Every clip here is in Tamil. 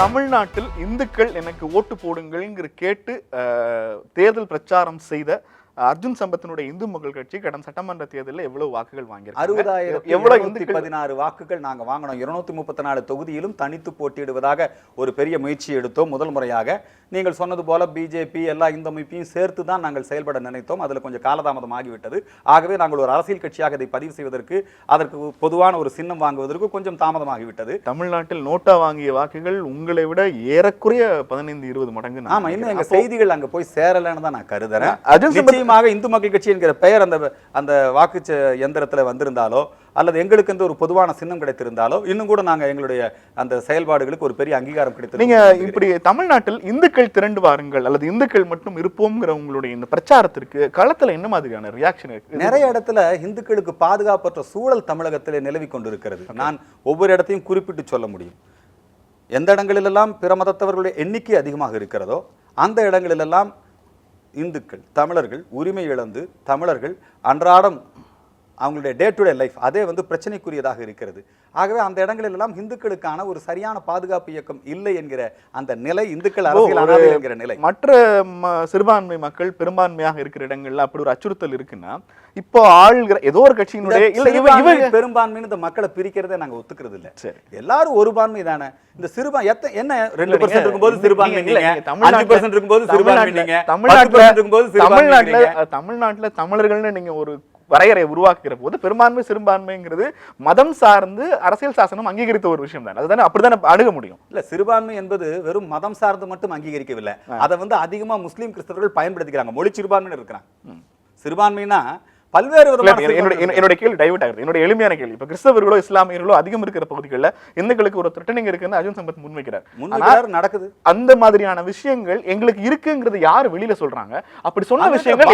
தமிழ்நாட்டில் இந்துக்கள் எனக்கு ஓட்டு போடுங்கள்ங்கிற கேட்டு தேர்தல் பிரச்சாரம் செய்த அர்ஜுன் சம்பத்தினுடைய இந்து மக்கள் கட்சி கடந்த சட்டமன்ற தேர்தலில் எவ்வளவு வாக்குகள் வாங்கியிருக்காங்க? அறுபதாயிரத்தி எவ்வளவு பதினாறு வாக்குகள் நாங்க வாங்கினோம். இருநூத்தி முப்பத்தி நாலு தொகுதியிலும் தனித்து போட்டியிடுவதாக ஒரு பெரிய முயற்சி எடுத்தோம் முதல் முறையாக. நீங்கள் சொன்னது போல பிஜேபி எல்லா இந்த அமைப்பையும் சேர்த்து தான் நாங்கள் செயல்பட நினைத்தோம். அதில் கொஞ்சம் காலதாமதம் ஆகிவிட்டது. ஆகவே நாங்கள் ஒரு அரசியல் கட்சியாக இதை பதிவு செய்வதற்கு அதற்கு பொதுவான ஒரு சின்னம் வாங்குவதற்கு கொஞ்சம் தாமதமாகிவிட்டது தமிழ்நாட்டில் நோட்டா வாங்கிய வாக்குகள் உங்களை விட ஏறக்குறைய பதினைந்து இருபது மடங்கு ஆமா இன்னும் எங்க. செய்திகள் அங்க போய் சேரலன்னு தான் நான் கருதுறேன். நிச்சயமாக இந்து மக்கள் கட்சி என்கிற பெயர் அந்த அந்த வாக்கு எந்திரத்துல வந்திருந்தாலோ அல்லது எங்களுக்கு என்று ஒரு பொதுவான சின்னம் கிடைத்திருந்தாலோ இன்னும் கூட நாங்க எங்களுடைய அந்த செயல்பாடுகளுக்கு ஒரு பெரிய அங்கீகாரம் கிடைத்து நீங்க இப்படி தமிழ்நாட்டில் இந்துக்கள் திரண்டு வாருங்கள் அல்லது இந்துக்கள் மட்டும் இருப்போம்ங்கிற உங்களுடைய இந்த பிரச்சாரத்திற்கு களத்துல என்ன மாதிரியான ரியாக்ஷன் இருக்கு? நிறைய இடத்துல இந்துக்களுக்கு பாதுகாப்பற்ற சூழல் தமிழகத்திலே நிலவி கொண்டிருக்கிறது. நான் ஒவ்வொரு இடத்தையும் குறிப்பிட்டு சொல்ல முடியும். எந்த இடங்களிலெல்லாம் பிற மதத்தவர்களுடைய எண்ணிக்கை அதிகமாக இருக்கிறதோ அந்த இடங்களிலெல்லாம் இந்துக்கள் தமிழர்கள் உரிமை இழந்து தமிழர்கள் அன்றாடம் அவங்களுடைய டே டு டே லைஃப் அதே வந்து பிரச்சனைக்குரியதாக இருக்கிறது. ஆகவே அந்த இடங்களிலெல்லாம் இந்துக்களுக்கான ஒரு சரியான பாதுகாப்பு இயக்கம் இல்லை என்கிற அந்த நிலை இந்துக்கள் அரசியல் என்கிற நிலை. மற்ற சிறுபான்மை மக்கள் பெரும்பான்மையாக இருக்கிற இடங்கள்ல அப்படி ஒரு அச்சுறுத்தல் இருக்குன்னா இப்போ ஆள்கிற ஏதோ ஒரு கட்சியினுடைய இல்ல இவ சிறுபான்மை, இவங்க பெரும்பான்மைன்னு இந்த மக்களை பிரிக்கிறதே நாங்க ஒத்துக்கிறது இல்ல. எல்லாரும் ஒரு பான்மை தானே. இந்த சிறுபா எத்த என்ன ரெண்டு பர்சன்ட் இருக்கும்போது சிறுபான்மை நீங்க அஞ்சு பர்சன்ட் இருக்கும்போது சிறுபான்மை நீங்க தமிழ்நாட்டுல- இருக்கும்போது தமிழ்நாட்டுல தமிழ்நாட்டுல தமிழர்கள்னு நீங்க ஒரு வரையறை உருவாக்குகிற போது பெரும்பான்மை சிறுபான்மைங்கிறது மதம் சார்ந்து அரசியல் சாசனம் அங்கீகரித்த ஒரு விஷயம் தான். அதுதானே அப்படிதானே அணுக முடியும். இல்ல சிறுபான்மை என்பது வெறும் மதம் சார்ந்து மட்டும் அங்கீகரிக்கவில்லை. அதை வந்து அதிகமா முஸ்லீம் கிறிஸ்தவர்கள் பயன்படுத்திக்கிறாங்க. மொழி சிறுபான்மையினர் இருக்கிறாங்க. சிறுபான்மைனா பல்வேறு இல்ல, விதமான என்னோட சிறுபான்மை என்னோட கேள்வி டைவர்ட் ஆகுது. என்னோட எளிமையான கேள்வி. இப்ப கிறிஸ்தவர்களோ இஸ்லாமியர்களோ அதிகம் இருக்கிற பகுதிகளில் இந்துக்களுக்கு ஒரு த்ரெட்டனிங் இருக்குன்னு அர்ஜுன் சம்பத் முன்வைக்கிறார். நடக்குது. அந்த மாதிரியான விஷயங்கள் எங்களுக்கு இருக்குங்கிறது யார் வெளியில சொல்றாங்க? அப்படி சொன்ன விஷயங்கள்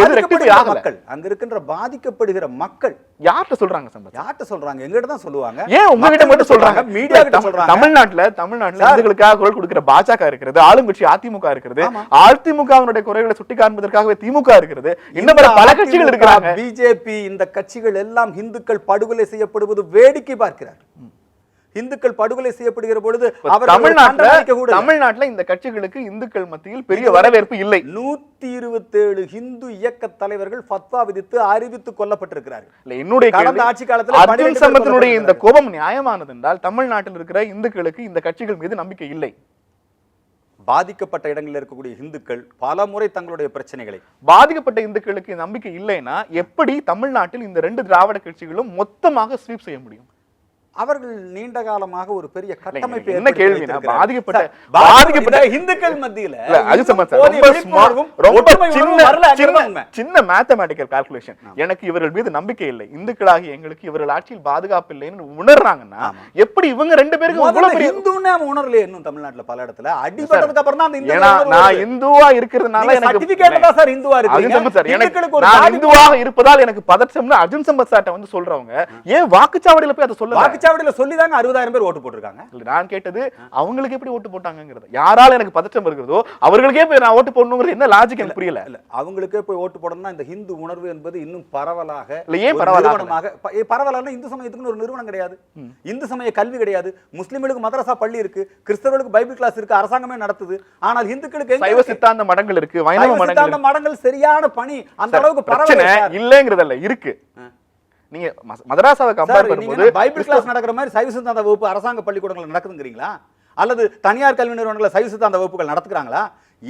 மக்கள் அங்க இருக்கின்ற பாதிக்கப்படுகிற மக்கள். யார்கிட்ட சொல்றாங்க சம்பத்? யார்கிட்ட சொல்றாங்க? எங்ககிட்ட தான் சொல்லுவாங்க. ஏன் உங்ககிட்ட மட்டும் சொல்றாங்க? மீடியா கிட்ட சொல்றாங்க. தமிழ்நாட்டுல தமிழ்நாட்டுல சார். இந்துக்களுக்காக குரல் கொடுக்கிற பாஜக இருக்கிறது ஆளுங்கட்சி அதிமுக இருக்கிறது. அதிமுகவினுடைய குறைகளை சுட்டி காண்பதற்காகவே திமுக இருக்கிறது இன்னும் பல கட்சிகள் இருக்கிறாங்க. பிஜேபி இந்த கட்சிகள் எல்லாம் இந்துக்கள் படுகொலை செய்யப்படுவது வேடிக்கை பார்க்கிறார் இந்துக்கள் படுகொலை செய்யப்படுகிற பொழுது அவர்கள் தமிழ்நாட்டுல. தமிழ்நாட்டுல இந்த கட்சிகளுக்கு இந்துக்கள் மத்தியில் பெரிய வரவேற்பு இல்லை நூத்தி இருபத்தேழு ஹிந்து இயக்க தலைவர்கள் ஃபத்வா விதித்து அறிவித்து கொல்லப்பட்டிருக்கிறார்கள் என்னுடைய கடந்த ஆட்சி காலத்துல அர்ஜுன் 12 பேர் சம்பத்தினுடைய இந்த. கோபம் நியாயமானது என்றால் தமிழ்நாட்டில் இருக்கிற இந்துக்களுக்கு இந்த கட்சிகள் மீது நம்பிக்கை இல்லை பாதிக்கப்பட்ட இடங்களில் இருக்கக்கூடிய இந்துக்கள் பல முறை தங்களுடைய பிரச்சனைகளை பாதிக்கப்பட்ட இந்துக்களுக்கு நம்பிக்கை இல்லைன்னா எப்படி தமிழ்நாட்டில் இந்த ரெண்டு திராவிட கட்சிகளும் மொத்தமாக ஸ்வீப் செய்ய முடியும்? அவர்கள் நீண்ட காலமாக ஒரு பெரிய கட்டமைப்பை என்ன வைத்திருக்கிறார்கள். பாதிக்கப்பட்ட- பாதிக்கப்பட்ட இந்துக்கள் மத்தியில சின்ன- மேத்தமேட்டிக்கல் கால்குலேஷன் எனக்கு இவர்கள் மீது நம்பிக்கை இல்லை. இந்துக்களாகி எங்களுக்கு இவர்கள் ஆட்சியில் பாதுகாப்பு இல்லைன்னு உணர்றாங்கன்னா எப்படி இவங்க ரெண்டு பேருக்கு பெரிய ஹிந்துன்னே அவன் உணரலையே இன்னும் தமிழ்நாட்டுல பல இடத்துல. அடிபட்டதுக்கு அப்புறம் தான் அந்த நான். இந்துவா இருக்கிறதுனால எனக்கு certificate தான் சார் இந்துவா. சம்பத் சார். எனக்கு நான் இந்துவாக இருப்பதால் எனக்கு பதற்றம்னு அர்ஜுன் சம்பத் சார்ட்ட வந்து சொல்றவங்க ஏன் வாக்குச்சாவடியில போய் அதை சொல்ல வாக்குச்சாவடியில சொல்லி தாங்க அறுபதாயிரம் பேர் ஓட்டு போட்டிருக்காங்க. நான் கேட்டது அவங்களுக்கு எப்படி ஓட்டு போட்டாங்கங்கிறது. யாரால எனக்கு பதற்றம் இருக்கிறதோ அவர்களுக்கே போய் நான் ஓட்டு போடணுங்கிறது என்ன லாஜிக் எனக்கு புரியல. இல்ல அவங்களுக்கே போய் ஓட்டு போடணும்னா இந்த ஹிந்து உணர்வு என்பது இன்னும் பரவலாக இல்ல, ஏன் ஒரு பரவலாகல? நிறுவனமாக ப- ஏ, பரவலாகனா இந்து சமயத்துக்குன்னு ஒரு நிறுவனம் கிடையாது. இந்து சமய கல்வி கிடையாது. முஸ்லிம்களுக்கு மதரசா பள்ளி இருக்கு. கிறிஸ்தவர்களுக்கு பைபிள் கிளாஸ் இருக்கு. அரசாங்கமே நடத்துது. ஆனால் இந்துக்களுக்கு சைவ? சித்தாந்த மடங்கள் இருக்கு. வைணவ மடங்கள் மடங்கள் சரியான பணி அந்த அளவுக்கு பிரச்சனை. இல்லைங்கிறதல்ல இருக்கு. நீங்க மதராசாவை கம்பேர் பண்ணும்போது பைபிள் கிளாஸ் நடக்கிற மாதிரி சைவ சித்தாந்த வகுப்பு அரசாங்க பள்ளிக்கூடங்கள் நடக்குதுங்கிறீங்களா? அல்லது தனியார் கல்வி நிறுவனங்களில் சைவ சித்தாந்த வகுப்புகள் நடத்துக்கிறாங்களா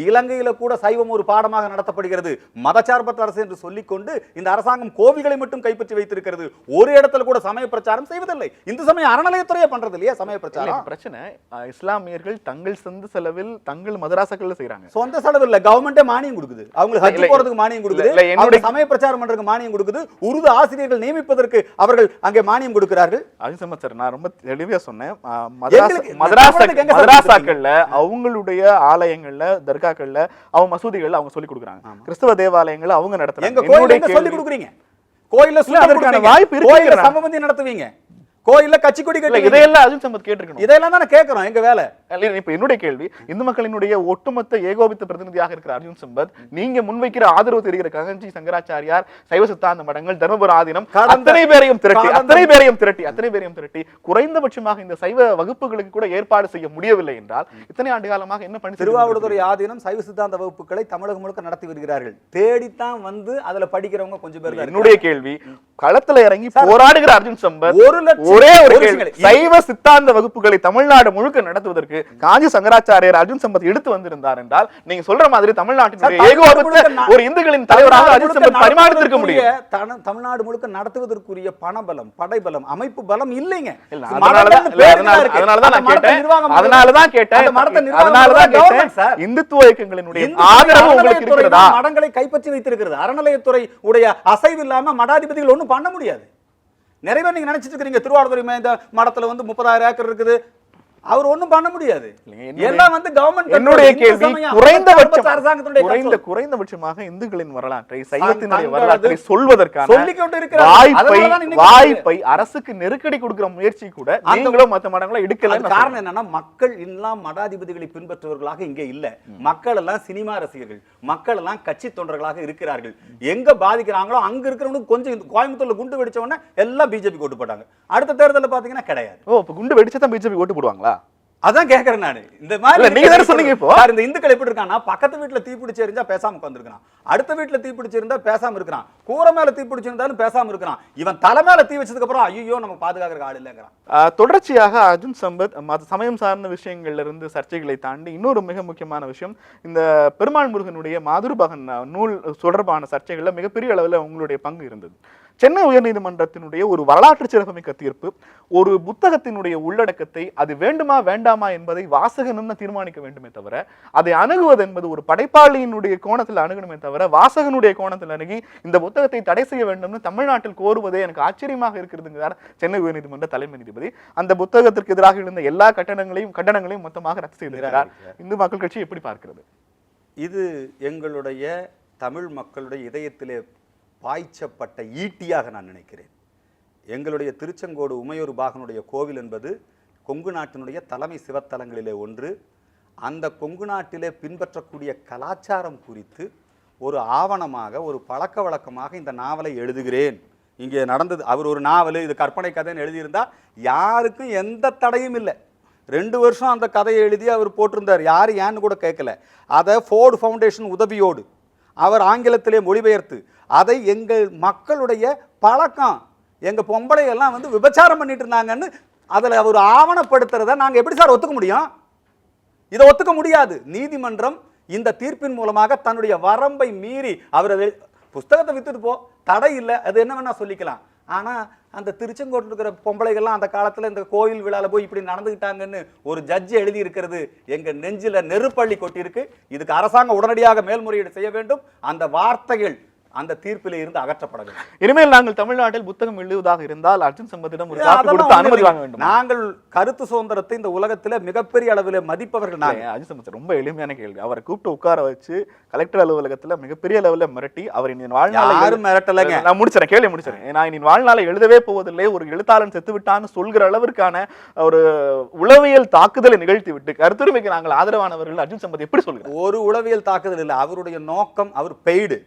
இலங்கையில கூட சைவம் ஒரு பாடமாக நடத்தப்படுகிறது. மதச்சார்பற்ற அரசு என்று சொல்லிக்கொண்டு இந்த அரசாங்கம் கோவில்களை மட்டும் கைப்பற்றி வைத்திருக்கிறது. ஒரு இடத்துல கூட சமய பிரச்சாரம் செய்வதில்லை. இந்து சமய அறநிலையத்துறையே பண்றது இல்லையா சமய பிரச்சாரம்? பிரச்சனை இஸ்லாமியர்கள் தங்கள் சொந்த செலவில் தங்கள் மதராசாக்கள்ல செய்றாங்க. சொந்த செலவு இல்ல கவர்மெண்டே மானியம் கொடுக்குது. அவங்களுக்கு ஹஜ் போறதுக்கு மானியம் கொடுக்குது. சமய பிரச்சாரம் பண்றதுக்கு மானியம் கொடுக்குது. உருது ஆசிரியர்கள் நியமிப்பதற்கு அவர்கள் அங்கே மானியம் கொடுக்கிறார்கள். அது சம்பத் சார் நான் ரொம்ப தெளிவா சொன்னேன். மதராசாக்கள்ல அவங்களுடைய ஆலயங்கள்ல தர்காக்கள்ல அவங்க மசூதிகள்ல அவங்க சொல்லி கொடுக்குறாங்க. கிறிஸ்தவ தேவாலயங்கள்ல அவங்க நடத்துறாங்க. கோயில் சொல்லி கொடுக்குறீங்க. கோயில்ல இல்ல, அதற்கான வாய்ப்பு கோயில இருக்குங்கிறேன். சமபந்தி நடத்துவீங்க. கோயில்ல கட்சி கொடி கட்டி இதையெல்லாம் அர்ஜுன் சம்பத் கேட்டிருக்கணும். இதெல்லாம் தானே கேட்கறோம் எங்க வேலை? இப்ப என்னுடைய கேள்வி இந்து மக்களினுடைய ஒட்டுமொத்த ஏகோபித்த பிரதிநிதியாக இருக்கிற அர்ஜுன் சம்பத் நீங்க முன்வைக்கிற ஆதரவு தெரிகிற ககன்ஜி சங்கராச்சாரியார் சைவ சித்தாந்த மடங்கள் தர்மபுர ஆதீனம் அத்தனை பேரையும் திரட்டி அத்தனை பேரையும் திரட்டி அத்தனை பேரையும் திரட்டி குறைந்தபட்சமாக இந்த சைவ வகுப்புகளுக்கு கூட ஏற்பாடு செய்ய முடியவில்லை என்றால் இத்தனை ஆண்டு காலமாக என்ன பண்ணி திருவாவூடுதுறை ஆதீனம் சைவ சித்தாந்த வகுப்புகளை தமிழகம் முழுக்க நடத்தி வருகிறார்கள். தேடித்தான் வந்து அதுல படிக்கிறவங்க கொஞ்சம் பேர் என்னுடைய கேள்வி களத்துல இறங்கி போராடுகிற அர்ஜுன் சம்பத் ஒரு லட்சம் ஒரே ஒரு சைவ சித்தாந்த வகுப்புகளை தமிழ்நாடு முழுக்க நடத்துவதற்கு காஞ்சி சங்கராச்சாரியார் அர்ஜுன் சம்பத் எடுத்து வந்திருந்தார் என்றால் நீங்க சொல்ற மாதிரி தமிழ்நாட்டினுடைய ஏகோபித்த ஒரு இந்துக்களின் தலைவராக அர்ஜுன் சம்பத் பரிமாறித்திருக்க முடியும். தமிழ்நாடு முழுக்க நடத்துவதற்குரிய பணபலம் படைபலம் அமைப்பு பலம் இல்லைங்க. அதனாலதான் கேட்டேன். அதனாலதான் கேட்டேன். அதனாலதான் கேட்டேன். இந்துத்துவ இயக்கங்களினுடைய ஆதரவு உங்களுக்கு இருக்கிறதா? மடங்களை கைப்பற்றி வைத்திருக்கிறது. அறநிலையத்துறை உடைய அசைவு இல்லாம மடாதிபதிகள் ஒண்ணும் பண்ண முடியாது. நிறைய பேர் நீங்க நினச்சிட்டு இருக்கிறீங்க. திருவாரூர் இந்த மடத்துல வந்து முப்பதாயிரம் ஏக்கர் இருக்குது. அவர் ஒண்ணும் பண்ண முடியாது. எல்லாம் வந்து கவர்மெண்ட் என்னுடைய கேள்வி குறைந்தபட்சம் அரசாங்கத்தினுடைய குறைந்த. குறைந்தபட்சமாக இந்துக்களின் வரலாற்றை சைவத்தினுடைய வரலாற்றை சொல்வதற்கான சொல்லிக் கொண்டு இருக்கிறார்கள். வாய்ப்பை வாய்ப்பை அரசுக்கு நெருக்கடி கொடுக்கிற முயற்சி கூட நீங்களும் மத்த மடங்களும் எடுக்கல காரணம் என்னன்னா மக்கள் எல்லாம் மடாதிபதிகளை பின்பற்றுவர்களாக இங்க இல்ல. மக்கள் எல்லாம் சினிமா ரசிகர்கள். மக்கள் எல்லாம் கட்சி தொண்டர்களாக இருக்கிறார்கள். எங்க பாதிக்கிறாங்களோ அங்க இருக்கிறவனுக்கு கொஞ்சம் கோயம்புத்தூர்ல குண்டு வெடிச்ச உடனே எல்லாம் பிஜேபி ஓட்டு போட்டாங்க. அடுத்த தேர்தல்ல பாத்தீங்கன்னா கிடையாது. ஓ இப்ப குண்டு வெடிச்சா தான் பிஜேபி ஓட்டு போடுவாங்களா? அதான் கேக்குறேன் நானு. இந்த மாதிரி நீங்க தானே சொன்னீங்க இப்போ. இந்த இந்துக்கள் எப்படி இருக்கான்னா பக்கத்து வீட்டுல தீ பிடிச்சு எரிஞ்சா பேசாம உட்காந்துருக்கான் அடுத்த வீட்டுல தீ பிடிச்சு இருந்தா பேசாம இருக்கிறான். கூரை மேல தீ பிடிச்சு இருந்தாலும் பேசாம இருக்கிறான். இவன் தலை மேல தீ வச்சதுக்கு அப்புறம் ஐயோ நம்ம பாதுகாக்கிற ஆள் இல்லைங்கிறான். தொடர்ச்சியாக அர்ஜுன் சம்பத் மத சமயம் சார்ந்த விஷயங்கள்ல இருந்து சர்ச்சைகளை தாண்டி இன்னொரு மிக முக்கியமான விஷயம் இந்த பெருமாள் முருகனுடைய மாதுருபகன் நூல் தொடர்பான சர்ச்சைகள்ல மிகப்பெரிய அளவில் உங்களுடைய பங்கு இருந்தது. சென்னை உயர்நீதிமன்றத்தினுடைய ஒரு வரலாற்று சிறப்புமிக்க தீர்ப்பு ஒரு புத்தகத்தினுடைய உள்ளடக்கத்தை அது வேண்டுமா வேண்டாமா என்பதை வாசகனும் தான் தீர்மானிக்க வேண்டுமே தவிர அதை அணுகுவது என்பது ஒரு படைப்பாளியினுடைய கோணத்தில் அணுகணுமே தவிர வாசகனுடைய கோணத்தில் அணுகி இந்த புத்தகத்தை தடை செய்ய வேண்டும்னு தமிழ்நாட்டில் கோருவதே எனக்கு ஆச்சரியமாக இருக்கிறதுங்கிறார் சென்னை உயர்நீதிமன்ற தலைமை நீதிபதி. அந்த புத்தகத்திற்கு எதிராக இருந்த எல்லா கட்டணங்களையும் கட்டணங்களையும் மொத்தமாக ரத்து செய்திருக்கிறார். இந்து மக்கள் கட்சி எப்படி பார்க்கிறது? இது எங்களுடைய தமிழ் மக்களுடைய இதயத்திலே பாய்ச்சப்பட்ட ஈட்டியாக நான் நினைக்கிறேன். எங்களுடைய திருச்செங்கோடு உமையூர் பாகனுடைய கோவில் என்பது கொங்கு நாட்டினுடைய தலைமை சிவத்தலங்களிலே ஒன்று. அந்த கொங்கு நாட்டிலே பின்பற்றக்கூடிய கலாச்சாரம் குறித்து ஒரு ஆவணமாக ஒரு பழக்க வழக்கமாக இந்த நாவலை எழுதுகிறேன். இங்கே நடந்தது அவர் ஒரு நாவல் இது கற்பனை கதைன்னு எழுதியிருந்தால் யாருக்கும் எந்த தடையும் இல்லை. ரெண்டு வருஷம் அந்த கதையை எழுதி அவர் போட்டிருந்தார். யார் ஏன்னு கூட கேட்கல. அதை ஃபோர்டு ஃபவுண்டேஷன் உதவியோடு அவர் ஆங்கிலத்திலே மொழிபெயர்த்து அதை எங்கள் மக்களுடைய பழக்கம். எங்கள் பொம்பளை எல்லாம் வந்து விபச்சாரம் பண்ணிட்டு இருந்தாங்கன்னு அதில் அவர் ஆவணப்படுத்துறத நாங்கள் எப்படி சார் ஒத்துக்க முடியும்? இதை ஒத்துக்க முடியாது. நீதிமன்றம் இந்த தீர்ப்பின் மூலமாக தன்னுடைய வரம்பை மீறி அவர் அதை புஸ்தகத்தை வித்துட்டு போ. தடை இல்லை. அது என்ன வேணால் சொல்லிக்கலாம். ஆனால் அந்த திருச்செங்கோட்டில் இருக்கிற பொம்பளைகள்லாம் அந்த காலத்தில் இந்த கோயில் விழாவில் போய் இப்படி நடந்துக்கிட்டாங்கன்னு ஒரு ஜட்ஜி எழுதி இருக்கிறது நெஞ்சில் நெருப்பள்ளி கொட்டியிருக்கு. இதுக்கு அரசாங்கம் உடனடியாக மேல்முறையீடு செய்ய வேண்டும். அந்த வார்த்தைகள் அந்த தீர்ப்பிலே இருந்து அகற்றப்பட வேண்டும் இனிமேல் நாங்கள் தமிழ்நாட்டில் புத்தகம் எழுதுவதாக இருந்தால் அர்ஜுன் சம்பத்திடம் ஒரு காப்பி கொடுத்து அனுமதி. வாங்க வேண்டும். நாங்கள் கருத்து சுதந்திரத்தை இந்த உலகத்துல மிகப்பெரிய அளவில் மதிப்பவர்கள் நாங்கள். அஜித் சம்பத் ரொம்ப எளிமையான கேள்வி. அவரை கூப்பிட்டு உட்கார வச்சு கலெக்டர் அலுவலகத்துல மிகப்பெரிய லெவல்ல மிரட்டி அவர் இனி வாழ்நாளை யாரும் மிரட்டலைங்க. நான் முடிச்சிடறேன் கேள்வி முடிச்சிடறேன் நான் இனி வாழ்நாளை எழுதவே போவதில்லை. ஒரு எழுத்தாளன் செத்து விட்டான்னு சொல்கிற அளவிற்கான ஒரு உளவியல் தாக்குதலை நிகழ்த்தி விட்டு கருத்துரிமைக்கு நாங்கள் ஆதரவானவர்கள் அர்ஜுன் சம்பத் எப்படி சொல்கிறார்? ஒரு உளவியல் தாக்குதல் இல்லை. அவருடைய நோக்கம் அவர் பெய்டு.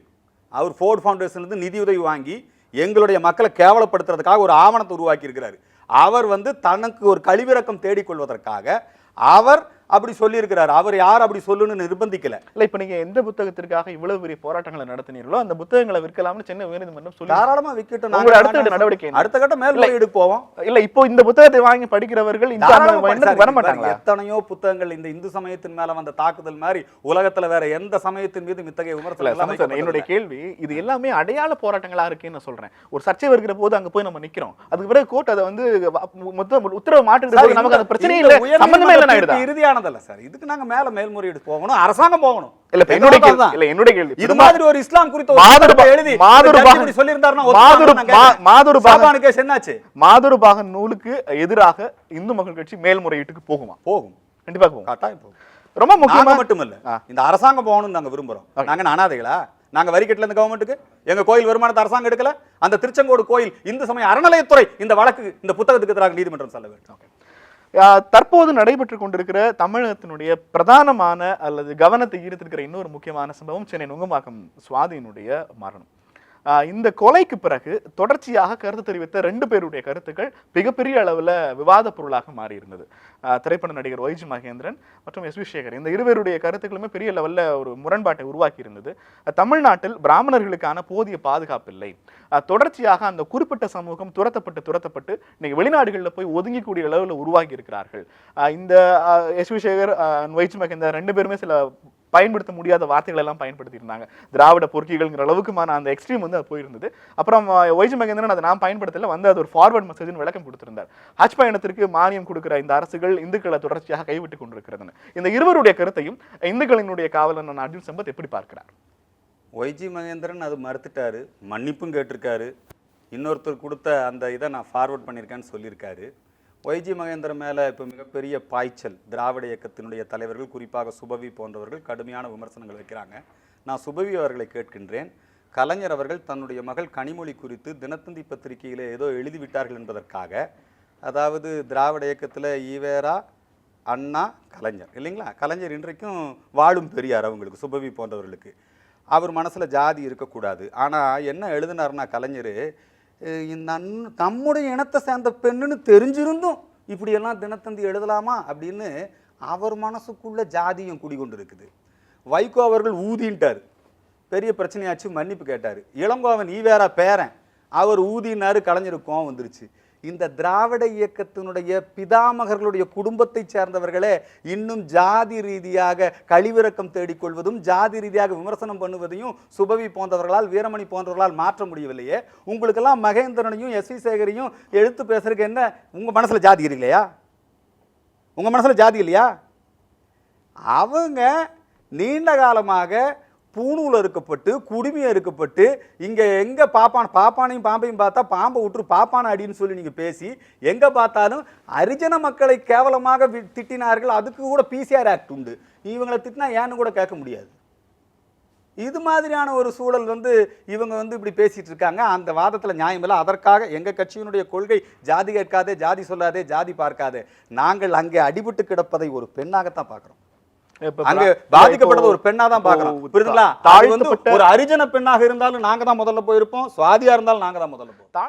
அவர் ஃபோர்ட் ஃபவுண்டேஷன்லேருந்து நிதியுதவி வாங்கி எங்களுடைய மக்களை கேவலப்படுத்துறதுக்காக ஒரு ஆவணத்தை உருவாக்கி இருக்கிறார் அவர் வந்து தனக்கு ஒரு கழிவிறக்கம் தேடிக்கொள்வதற்காக அவர் அப்படி சொல்லியிருக்கிறார். அவர் யார் அப்படி சொல்லுன்னு நிர்பந்திக்கல. இல்ல இப்ப நீங்க எந்த புத்தகத்திற்காக இவ்வளவு பெரிய போராட்டங்களை நடத்தினீர்களோ அந்த புத்தகங்களை விற்கலாம்னு சென்னை உயர்நீதிமன்றம் சொல்லி தாராளமா விக்கெட்டு உங்களுடைய அடுத்த நடவடிக்கை? அடுத்த கட்ட மேல்முறையீடு போவோம். இல்ல இப்போ இந்த புத்தகத்தை வாங்கி படிக்கிறவர்கள் இந்த வர மாட்டாங்களா எத்தனையோ புத்தகங்கள் இந்த இந்து சமயத்தின் மேல வந்த தாக்குதல் மாதிரி உலகத்துல வேற எந்த சமயத்தின் மீது இத்தகைய விமர்சனம் என்னுடைய கேள்வி இது எல்லாமே அடையாள போராட்டங்களா இருக்குன்னு நான் சொல்றேன். ஒரு சர்ச்சை வருகிற போது அங்க போய் நம்ம நிக்கிறோம். அதுக்கு பிறகு கோர்ட் அதை வந்து மொத்த உத்தரவு மாட்டுகிற போது நமக்கு அது பிரச்சனையே இல்ல. சம்பந்தமே இல்ல ஆயிடுதா? இறுதியானதல்ல சார். இதுக்கு நாங்க மேல மேல்முறையீடு போகணும் அரசாங்கம் போகணும். இல்ல என்னுடைய. இல்ல என்னுடைய கேள்வி. இது மாதிரி ஒரு இஸ்லாம் குறித்த ஒரு எழுதி மாதுரு இந்த பா- judge இப்படி சொல்லியிருந்தாருன்னா மாதுரு மா- கேட்கிறேன். மாதுரு பாகன் என்னாச்சு? நூலுக்கு எதிராக இந்து மக்கள் கட்சி மேல்முறையீட்டுக்கு போகுமா? போகும். கண்டிப்பா போகும். கட்டாயம் போகும். ரொம்ப முக்கியமா மட்டுமல்ல. ஆ. இந்த அரசாங்கம் போகணும்னு நாங்க விரும்புறோம். நாங்க அனாதைகளா? நாங்க வரி கட்டல இந்த கவர்மெண்ட்டுக்கு எங்க கோயில் வருமானத்தை அரசாங்கம் எடுக்கல? அந்த திருச்செங்கோடு கோயில் இந்து சமய அறநிலையத்துறை இந்த வழக்கு இந்த புத்தகத்துக்கு எதிராக நீதிமன்றம் செல்ல வேண்டும். தற்போது நடைபெற்று கொண்டிருக்கிற தமிழகத்தினுடைய பிரதானமான அல்லது கவனத்தை ஈர்த்திருக்கிற இன்னொரு முக்கியமான சம்பவம் சென்னை நுங்கம்பாக்கம் சுவாதியினுடைய மரணம். இந்த கொலைக்கு பிறகு தொடர்ச்சியாக கருத்து தெரிவித்த ரெண்டு பேருடைய கருத்துக்கள் மிகப்பெரிய அளவில் விவாத பொருளாக மாறி இருந்தது. திரைப்பட நடிகர் ஒய்ஜி மகேந்திரன் மற்றும் எஸ் வி சேகர். இந்த இருவருடைய கருத்துக்களுமே பெரிய லெவலில் ஒரு முரண்பாட்டை உருவாக்கி இருந்தது. தமிழ்நாட்டில் பிராமணர்களுக்கான போதிய பாதுகாப்பு இல்லை. தொடர்ச்சியாக அந்த குறிப்பிட்ட சமூகம் துரத்தப்பட்டு துரத்தப்பட்டு இன்னைக்கு வெளிநாடுகளில் போய் ஒதுங்கக்கூடிய அளவில் உருவாகி இருக்கிறார்கள். இந்த S V Sekar YG Mahendran ரெண்டு பேருமே சில பயன்படுத்த முடியாத வார்த்தைகள் எல்லாம் பயன்படுத்தியிருந்தாங்க. திராவிட பொறுக்கிகள்ங்கிற அளவுக்குமான அந்த எக்ஸ்ட்ரீம் வந்து அது போயிருந்தது. அப்புறம் ஒய்ஜி மகேந்திரன் அதை நான் பயன்படுத்தல வந்து அது ஒரு ஃபார்வர்ட் மெசேஜ்னு விளக்கம் கொடுத்திருந்தார். ஹஜ் பயணத்திற்கு மானியம் கொடுக்கிற இந்த அரசுகள் இந்துக்களை தொடர்ச்சியாக கைவிட்டு கொண்டிருக்கிறதுன்னு. இந்த இருவருடைய கருத்தையும் இந்துக்களினுடைய காவலன் அர்ஜுன் சம்பத் எப்படி பார்க்கிறார்? ஒய்ஜி மகேந்திரன் அது மறுத்துட்டாரு மன்னிப்பும் கேட்டிருக்காரு. இன்னொருத்தர் கொடுத்த அந்த இதை நான் ஃபார்வர்ட் பண்ணியிருக்கேன்னு சொல்லியிருக்காரு. ஒய்ஜி மகேந்திரன் மேலே இப்போ மிகப்பெரிய பாய்ச்சல் திராவிட இயக்கத்தினுடைய தலைவர்கள் குறிப்பாக சுபவி போன்றவர்கள் கடுமையான விமர்சனங்கள் வைக்கிறாங்க. நான் சுபவி அவர்களை கேட்கின்றேன். கலைஞர் அவர்கள் தன்னுடைய மகள் கனிமொழி குறித்து தினத்தந்தி பத்திரிகையில் ஏதோ எழுதிவிட்டார்கள் என்பதற்காக அதாவது திராவிட இயக்கத்தில் ஈவேரா அண்ணா கலைஞர் இல்லைங்களா? கலைஞர் இன்றைக்கும் வாழும் பெரியார் அவங்களுக்கு சுபவி போன்றவர்களுக்கு. அவர் மனசில் ஜாதி இருக்கக்கூடாது. ஆனால் என்ன எழுதினார்னா கலைஞர் நன் தம்முடைய நம்முடைய இனத்தை சேர்ந்த பெண்ணுன்னு தெரிஞ்சிருந்தும் இப்படியெல்லாம் தினத்தந்தி எழுதலாமா அப்படின்னு அவர் மனசுக்குள்ள ஜாதியும் குடிகொண்டு இருக்குது வைகோ அவர்கள் ஊதின்ட்டார். பெரிய பிரச்சனையாச்சு மன்னிப்பு கேட்டார். இளங்கோவன் ஈவேரா பேரன். அவர் ஊதினாரு கலைஞருக்கு கோவம் வந்துருச்சு. இந்த திராவிட இயக்கத்தினுடைய பிதாமகர்களுடைய குடும்பத்தைச் சேர்ந்தவர்களே இன்னும் ஜாதி ரீதியாக கழிவிறக்கம் தேடிக்கொள்வதும் ஜாதி ரீதியாக விமர்சனம் பண்ணுவதையும் சுபவி போன்றவர்களால் வீரமணி போன்றவர்களால் மாற்ற முடியவில்லையே. உங்களுக்கெல்லாம் மகேந்திரனையும் எஸ். வி சேகரையும் எழுத்து பேசுறதுக்கு என்ன? உங்கள் மனசில் ஜாதி இல்லையா? உங்கள் மனசில் ஜாதி இல்லையா? அவங்க நீண்ட காலமாக பூணூல் அறுக்கப்பட்டு குடுமி அறுக்கப்பட்டு இங்கே எங்கே பாப்பான் பாப்பானையும் பாம்பையும் பார்த்தா பாம்பை விட்டுரு பாப்பான அடின்னு சொல்லி நீங்கள் பேசி எங்கே பார்த்தாலும் அரிஜன மக்களை கேவலமாக திட்டினார்கள் அதுக்கு கூட பிசிஆர் ஆக்ட் உண்டு. இவங்களை திட்டினா ஏன்னு கூட கேட்க முடியாது. இது மாதிரியான ஒரு சூழல் வந்து இவங்க வந்து இப்படி பேசிகிட்டு இருக்காங்க. அந்த வாதத்தில் நியாயம் இல்லை. அதற்காக எங்கள் கட்சியினுடைய கொள்கை ஜாதி கேட்காதே ஜாதி சொல்லாதே ஜாதி பார்க்காதே. நாங்கள் அங்கே அடிபட்டு கிடப்பதை ஒரு பெண்ணாகத்தான் பார்க்குறோம். அங்க பாதிக்கப்பட்டது இப்போ- ஒரு பெண்ணா தான் பாக்குறோம் புரியுதுங்களா? ஒரு அரிஜன பெண்ணாக இருந்தாலும் நாங்க தான் முதல்ல போயிருப்போம். சுவாதியா இருந்தாலும் நாங்க தான் முதல்ல போவோம்